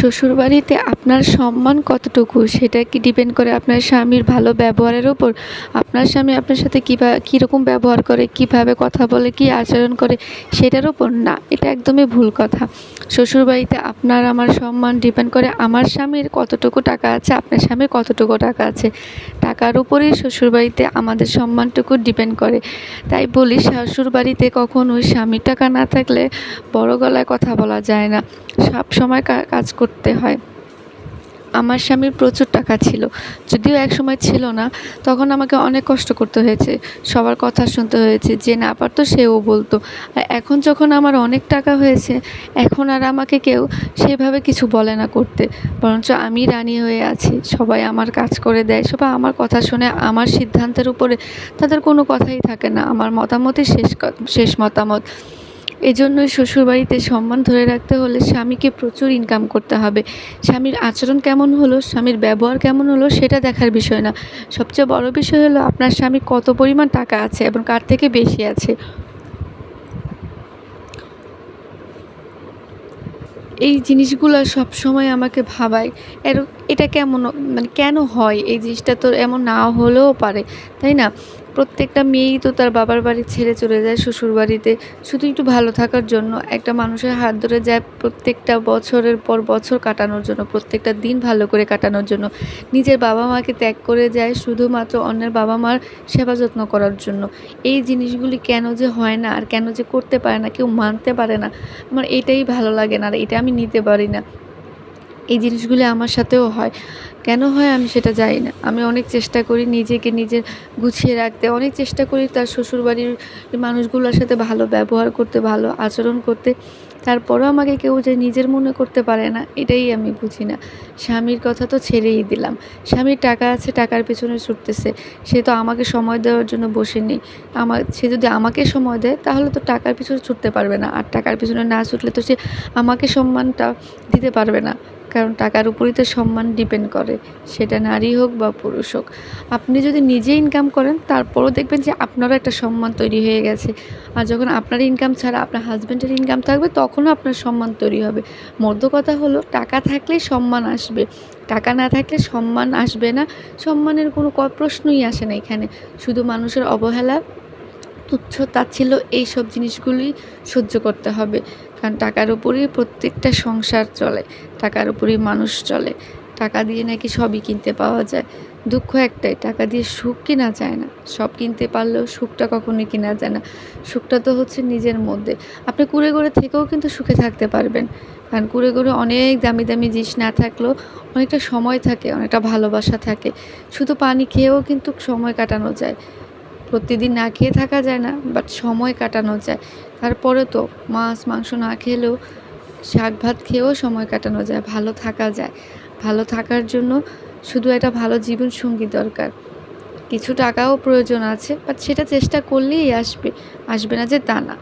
শ্বশুরবাড়িতে আপনার সম্মান কতটুকু? সেটা কি ডিপেন্ড করে আপনার স্বামীর ভালো ব্যবহারের ওপর আপনার স্বামী আপনার সাথে কীভাবে কীরকম ব্যবহার করে? কীভাবে কথা বলে? কি আচরণ করে? সেটার ওপর না, এটা একদমই ভুল কথা। শ্বশুরবাড়িতে আপনার আমার সম্মান ডিপেন্ড করে আমার স্বামীর কতটুকু টাকা আছে? আপনার স্বামীর কতটুকু টাকা আছে? টাকার উপরেই শ্বশুরবাড়িতে আমাদের সম্মানটুকু ডিপেন্ড করে। তাই বলি, শ্বশুরবাড়িতে কখনোই স্বামী টাকা না থাকলে বড় গলায় কথা বলা যায় না। সব সময় কাজ করতে হয়। আমার স্বামীর প্রচুর টাকা ছিল। যদিও এক সময় ছিল না, তখন আমাকে অনেক কষ্ট করতে হয়েছে। সবার কথা শুনতে হয়েছে, যে না পারতো সেও বলতো। আর এখন যখন আমার অনেক টাকা হয়েছে, এখন আর আমাকে কেউ সেভাবে কিছু বলে না করতে। বরঞ্চ আমি রানী হয়ে আছি, সবাই আমার কাজ করে দেয়, সবাই আমার কথা শুনে, আমার সিদ্ধান্তের উপরে তাদের কোনো কথাই থাকে না। আমার মতামতই শেষ শেষ মতামত। এজন্যই শ্বশুরবাড়িতে সম্মান ধরে রাখতে হলে স্বামীকে প্রচুর ইনকাম করতে হবে। স্বামীর আচরণ কেমন হলো, স্বামীর ব্যবহার কেমন হলো সেটা দেখার বিষয় না। সবচেয়ে বড় বিষয় হলো আপনার স্বামী কত পরিমাণ টাকা আছে এবং কার থেকে বেশি আছে। এই জিনিসগুলো সবসময় আমাকে ভাবায়, এর, এটা কেমন মানে কেন হয়? এই জিনিসটা তো এমন না হলেও পারে, তাই না? প্রত্যেকটা মেয়েই তো তার বাবার বাড়ি ছেড়ে চলে যায় শ্বশুর বাড়িতে। শুধু একটু ভালো থাকার জন্য একটা মানুষের হাত ধরে যায় প্রত্যেকটা বছরের পর বছর কাটানোর জন্য, প্রত্যেকটা দিন ভালো করে কাটানোর জন্য। নিজের বাবা মাকে ত্যাগ করে যায় শুধুমাত্র অন্যের বাবা মার সেবা যত্ন করার জন্য। এই জিনিসগুলি কেন যে হয় না আর কেন যে করতে পারে না, কেউ মানতে পারে না, আমার এটাই ভালো লাগে না আর এটা আমি নিতে পারি না। এই জিনিসগুলি আমার সাথেও হয়। কেন হয় আমি সেটা জানি না। আমি অনেক চেষ্টা করি নিজেকে নিজের গুছিয়ে রাখতে। অনেক চেষ্টা করি তার শ্বশুরবাড়ির মানুষগুলোর সাথে ভালো ব্যবহার করতে, ভালো আচরণ করতে। তারপরও আমাকে কেউ যে নিজের মনে করতে পারে না, এটাই আমি বুঝি না। স্বামীর কথা তো ছেড়েই দিলাম। স্বামীর টাকা আছে, টাকার পেছনে ছুটতেছে। সে তো আমাকে সময় দেওয়ার জন্য বসে নেই আমার সে যদি আমাকে সময় দেয়, তাহলে তো টাকার পিছনে ছুটতে পারবে না। আর টাকার পিছনে না ছুটলে তো সে আমাকে সম্মানটা দিতে পারবে না। কারণ টাকার উপরই তো সম্মান ডিপেন্ড করে। সেটা নারী হোক বা পুরুষ হোক। আপনি যদি নিজে ইনকাম করেন, তারপরও দেখবেন যে আপনারও একটা সম্মান তৈরি হয়ে গেছে। আর যখন আপনার ইনকাম ছাড়া আপনার হাজব্যান্ডের ইনকাম থাকবে, তখনও আপনার সম্মান তৈরি হবে। মধ্য কথা হলো, টাকা থাকলে সম্মান আসবে। টাকা না থাকলে সম্মান আসবে না। সম্মানের কোনো প্রশ্নই আসে না এখানে। শুধু মানুষের অবহেলা তুচ্ছ তাচ্ছিল্য এইসব জিনিসগুলি সহ্য করতে হবে। কারণ টাকার উপরেই প্রত্যেকটা সংসার চলে, টাকার উপরেই মানুষ চলে। টাকা দিয়ে নাকি সবই কিনতে পাওয়া যায়। দুঃখ একটাই, টাকা দিয়ে সুখ কেনা যায় না। সব কিনতে পারলেও সুখটা কখনোই কেনা যায় না। সুখটা তো হচ্ছে নিজের মধ্যে। আপনি কুড়ে ঘুরে থেকেও কিন্তু সুখে থাকতে পারবেন। কারণ কুড়ে ঘুরে অনেক দামি দামি জিনিস না থাকলেও অনেকটা সময় থাকে, অনেকটা ভালোবাসা থাকে। শুধু পানি খেয়েও কিন্তু সময় কাটানো যায়। প্রতিদিন না খেয়ে থাকা যায় না বাট সময় কাটানো যায়। তারপরে তো মাছ, মাংস না খেলেও শাক ভাত খেয়েও সময় কাটানো যায়, ভালো থাকা যায়। ভালো থাকার জন্য শুধু একটা ভালো জীবন সঙ্গী দরকার। কিছু টাকাও প্রয়োজন আছে বাট সেটা চেষ্টা করলেই আসবে আসবে না যে তা না।